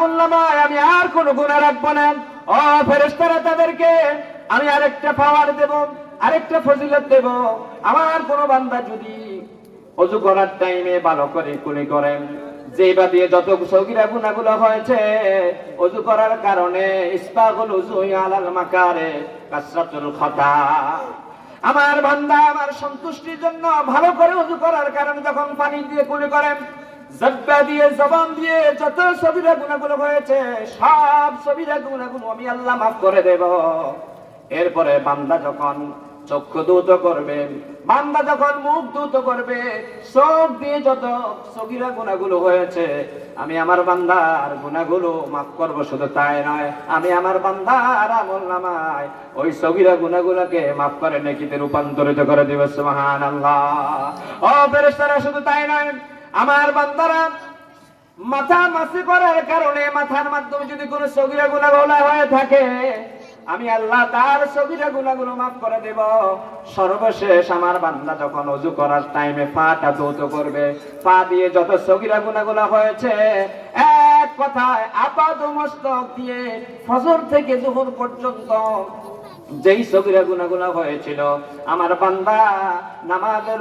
আমল আমি আর কোনো গুণা রাখব না। ও ফেরেস্তারা তাদেরকে আমি আরেকটা পাওয়ার দেব, আরেকটা ফজিলত দেব। আমার কোনো বান্দা যদি অজু করার টাইমে ভালো করে কুলি করেন যেবা দিয়ে যত সগিরা গুণাগুলো হয়েছে, অজু করার কারণে ইস্পাগুল আলাল মাকারে, কাসরাতুল খতা। আমার বান্দা আমার সন্তুষ্টির জন্য ভালো করে উজু করার কারণে যখন পানি দিয়ে কুলি করেন জব্বা দিয়ে, জবান দিয়ে যত সবিরা গুণাগুলো হয়েছে, সব সবিরা গুণাগুলো আমি আল্লাহ মাফ করে দেব। এরপরে বান্দা যখন চক্ষু দূত করবে, বান্দা যখন মুখ দূত করবে, চোখ দিয়ে যত সগিরা গুণাগুলো হয়েছে, আমি আমার বান্দার গুণাগুলো মাফ করব শুধু তাই নয়, আমি আমার বান্দার আমল নামায় ওই সগিরা গুণাগুলোকে মাফ করে নেকিতে রূপান্তরিত করে দিবে সুবহান আল্লাহ ও ফেরেশতারা, শুধু তাই নয় আমার বান্দারা, মাথা মাসি করার কারণে মাথার মাধ্যমে যদি কোনো সগিরা গুণাগুলো হয়ে থাকে, আমি আল্লাহ তার সগিরা গুণাগুলো মাফ করে দেব। সর্বশেষ আমার বান্দা যখন অজু করার টাইমে পাটা দৌত করবে, পা দিয়ে যত সগিরা গুণাগুলো হয়েছে, এক কথায় আপাত মস্তক দিয়ে ফজর থেকে দুপুর পর্যন্ত যেই সগিরা গুণাগুলো হয়েছিল, আমার বান্দা নামাজের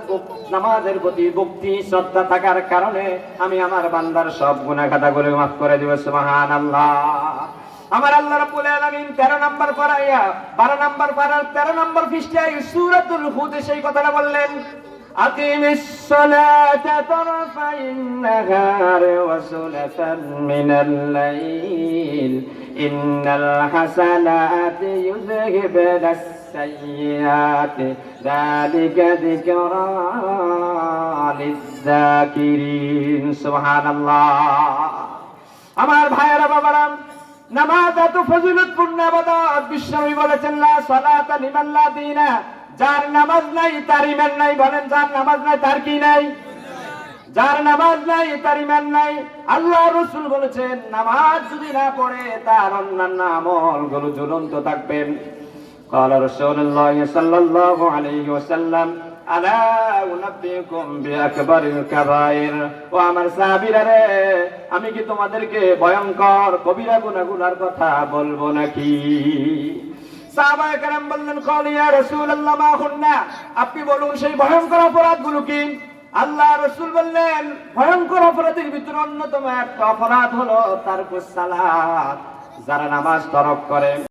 নামাজের প্রতি ভক্তি, শ্রদ্ধা থাকার কারণে আমি আমার বান্দার সব গুণা খাতাগুলো মাফ করে দিব সুবহান আল্লাহ আমার আল্লাহ রাব্বুল আলামিন 13 নাম্বার পারাইয়া 12 নাম্বার পারার 13 নাম্বার পৃষ্ঠায় সূরাতুল হুদ সেই কথাটা বললেন, আকিমিস সালাতা তারফাইন নাহার ওয়া সুলাতান মিনাল লাইল। ইন্নাল হাসানাতি ইউযহিবুনাস সাইয়্যাতি যালিকা যিকরা লিয-যাকিরিন সুবহানাল্লাহ আমার ভাইয়েরা, বাবারা, নামাজ এত ফজিলতপূর্ণ আবাদত বিশ্বনবী বলেছেন, লা সালাতা লিমান দিনা যার নামাজ নাই তার ইমান নাই বলেন, যার নামাজ নাই তার কি নাই? যার নামাজ নাই তার ইমান নাই আল্লাহ রসুল বলেছেন নামাজ যদি না পড়ে তার অন্যান্য আমল গুলো ঝুলন্ত থাকবেন قال رسول الله صلى الله عليه وسلم আলা উনাব্বিকুম বিআকবারিল কাবাইর ও আমার সাহাবীরা রে আমি কি তোমাদেরকে ভয়ঙ্কর কবিরা গুনাহগুনার কথা বলবো নাকি সাহাবায়ে কেরাম বললেন কল ইয়া রাসূলুল্লাহ মা হুন্না আপনি বলুন সেই ভয়ঙ্কর অপরাধগুলো কি আল্লাহ রসুল বললেন, ভয়ঙ্কর অপরাধের ভিতরে অন্যতম একটা অপরাধ হলো তার সালাত। যারা নামাজ তরফ করে।